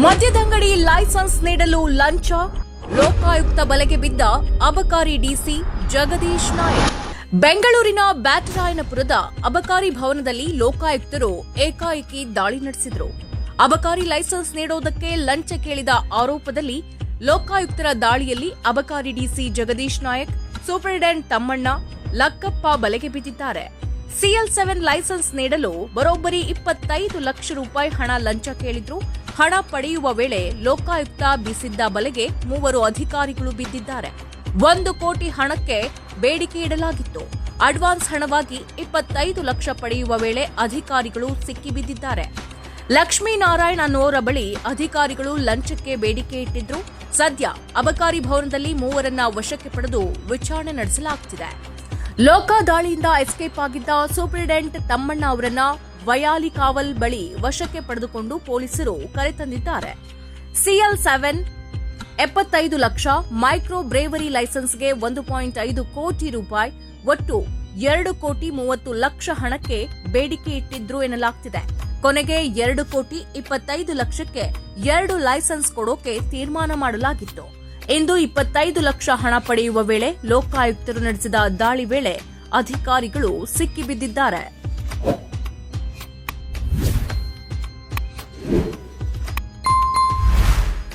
ಮದ್ಯದಂಗಡಿ licence ನೀಡಲು ಲಂಚ? ಲೋಕಾಯುಕ್ತ ಬಲೆಗೆ ಬಿದ್ದ ಅಬಕಾರಿ ಡಿಸಿ ಜಗದೀಶ್ ನಾಯಕ್. ಬೆಂಗಳೂರಿನ ಬ್ಯಾಟರಾಯನಪುರದ ಅಬಕಾರಿ ಭವನದಲ್ಲಿ ಲೋಕಾಯುಕ್ತರು ಏಕಾಏಕಿ ದಾಳಿ ನಡೆಸಿದರು. ಅಬಕಾರಿ ಲೈಸೆನ್ಸ್ ನೀಡೋದಕ್ಕೆ ಲಂಚ ಕೇಳಿದ ಆರೋಪದಲ್ಲಿ ಲೋಕಾಯುಕ್ತರ ದಾಳಿಯಲ್ಲಿ ಅಬಕಾರಿ ಡಿಸಿ ಜಗದೀಶ್ ನಾಯಕ್ ಸೂಪರಿಂಟೆಂಡೆಂಟ್ ತಮ್ಮಣ್ಣ ಲಕ್ಕಪ್ಪ ಬಲೆಗೆ ಬಿದ್ದಿದ್ದಾರೆ. ಸಿಎಲ್ ಸೆವೆನ್ ಲೈಸೆನ್ಸ್ ನೀಡಲು ಬರೋಬ್ಬರಿ ಇಪ್ಪತ್ತೈದು ಲಕ್ಷ ರೂಪಾಯಿ ಹಣ ಲಂಚ ಕೇಳಿದ್ರು. ಹಣ ಪಡೆಯುವ ವೇಳೆ ಲೋಕಾಯುಕ್ತ ಬೀಸಿದ್ದ ಬಲೆಗೆ ಮೂವರು ಅಧಿಕಾರಿಗಳು ಬಿದ್ದಿದ್ದಾರೆ. ಒಂದು ಕೋಟಿ ಹಣಕ್ಕೆ ಬೇಡಿಕೆ ಇಡಲಾಗಿತ್ತು. ಅಡ್ವಾನ್ಸ್ ಹಣವಾಗಿ ಇಪ್ಪತ್ತೈದು ಲಕ್ಷ ಪಡೆಯುವ ವೇಳೆ ಅಧಿಕಾರಿಗಳು ಸಿಕ್ಕಿಬಿದ್ದಿದ್ದಾರೆ. ಲಕ್ಷ್ಮೀನಾರಾಯಣ್ ಅನ್ನೋರ ಬಳಿ ಅಧಿಕಾರಿಗಳು ಲಂಚಕ್ಕೆ ಬೇಡಿಕೆ ಇಟ್ಟಿದ್ರು. ಸದ್ಯ ಅಬಕಾರಿ ಭವನದಲ್ಲಿ ಮೂವರನ್ನ ವಶಕ್ಕೆ ಪಡೆದು ವಿಚಾರಣೆ ನಡೆಸಲಾಗುತ್ತಿದೆ ಲೋಕ ದಾಳಿಯಿಂದ ಎಸ್ಕೇಪ್ ಆಗಿದ್ದ ಸೂಪರಿಂಟೆಂಡೆಂಟ್ ತಮ್ಮಣ್ಣ ಅವರನ್ನ ವಯಾಲಿ ಕಾವಲ್ ಬಳಿ ವಶಕ್ಕೆ ಪಡೆದುಕೊಂಡು ಪೊಲೀಸರು ಕರೆತಂದಿದ್ದಾರೆ. ಸಿಎಲ್ ಸೆವೆನ್, ಎಪ್ಪತ್ತೈದು ಲಕ್ಷ ಮೈಕ್ರೋ ಬ್ರೇವರಿ ಲೈಸೆನ್ಸ್ಗೆ ಒಂದು ಪಾಯಿಂಟ್ ಐದು ಕೋಟಿ ರೂಪಾಯಿ, ಒಟ್ಟು ಎರಡು ಕೋಟಿ ಮೂವತ್ತು ಲಕ್ಷ ಹಣಕ್ಕೆ ಬೇಡಿಕೆ ಇಟ್ಟಿದ್ರು ಎನ್ನಲಾಗ್ತಿದೆ. ಕೊನೆಗೆ ಎರಡು ಕೋಟಿ ಇಪ್ಪತ್ತೈದು ಲಕ್ಷಕ್ಕೆ ಎರಡು ಲೈಸೆನ್ಸ್ ಕೊಡೋಕೆ ತೀರ್ಮಾನ ಮಾಡಲಾಗಿತ್ತು. ಇಂದು ಇಪ್ಪತ್ತೈದು ಲಕ್ಷ ಹಣ ಪಡೆಯುವ ವೇಳೆ ಲೋಕಾಯುಕ್ತರು ನಡೆಸಿದ ದಾಳಿ ವೇಳೆ ಅಧಿಕಾರಿಗಳು ಸಿಕ್ಕಿಬಿದ್ದಿದ್ದಾರೆ.